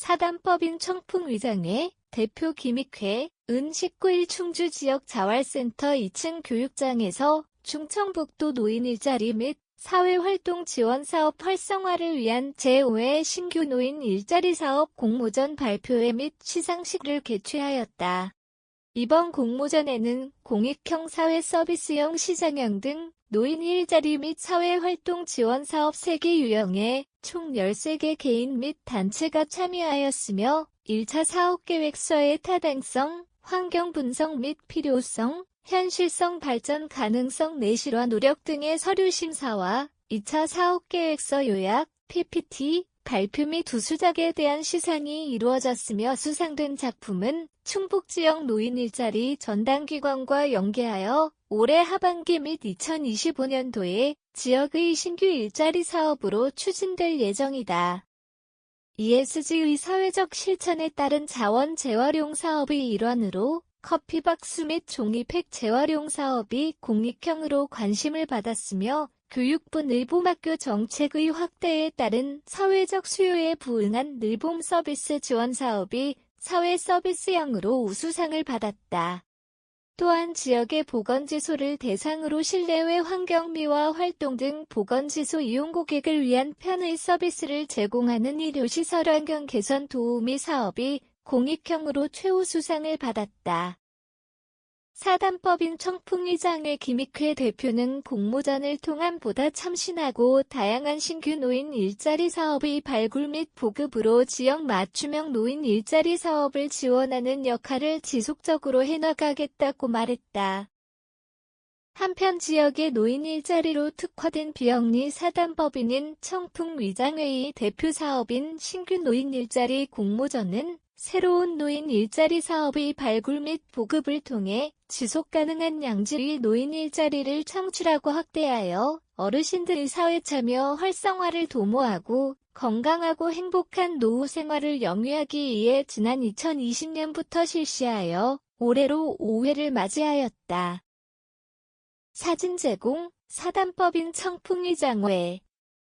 사단법인 청풍위장회 대표 김익회 은 19일 충주 지역 자활센터 2층 교육장에서 충청북도 노인 일자리 및 사회활동 지원 사업 활성화를 위한 제5회 신규 노인 일자리 사업 공모전 발표회 및 시상식을 개최하였다. 이번 공모전에는 공익형 사회 서비스형 시장형 등 노인 일자리 및 사회활동 지원 사업 3개 유형에 총 13개 개인 및 단체가 참여하였으며 1차 사업계획서의 타당성, 환경 분석 및 필요성, 현실성 발전 가능성 내실화 노력 등의 서류 심사와 2차 사업계획서 요약, PPT, 발표 및 우수작에 대한 시상이 이루어졌으며 수상된 작품은 충북지역 노인 일자리 전담기관과 연계하여 올해 하반기 및 2025년도에 지역의 신규 일자리 사업으로 추진될 예정이다. ESG의 사회적 실천에 따른 자원 재활용 사업의 일환으로 커피박스 및 종이팩 재활용 사업이 공익형으로 관심을 받았으며 교육부 늘봄학교 정책의 확대에 따른 사회적 수요에 부응한 늘봄 서비스 지원 사업이 사회 서비스형으로 우수상을 받았다. 또한 지역의 보건지소를 대상으로 실내외 환경미화 활동 등 보건지소 이용 고객을 위한 편의 서비스를 제공하는 의료시설 환경 개선 도우미 사업이 공익형으로 최우 수상을 받았다. 사단법인 청풍의장의 김익회 대표는 공모전을 통한 보다 참신하고 다양한 신규 노인 일자리 사업의 발굴 및 보급으로 지역 맞춤형 노인 일자리 사업을 지원하는 역할을 지속적으로 해나가겠다고 말했다. 한편 지역의 노인 일자리로 특화된 비영리 사단법인인 청풍위장회의 대표 사업인 신규 노인 일자리 공모전은 새로운 노인 일자리 사업의 발굴 및 보급을 통해 지속 가능한 양질의 노인 일자리를 창출하고 확대하여 어르신들의 사회 참여 활성화를 도모하고 건강하고 행복한 노후 생활을 영위하기 위해 지난 2020년부터 실시하여 올해로 5회를 맞이하였다. 사진 제공 사단법인 청풍리 장회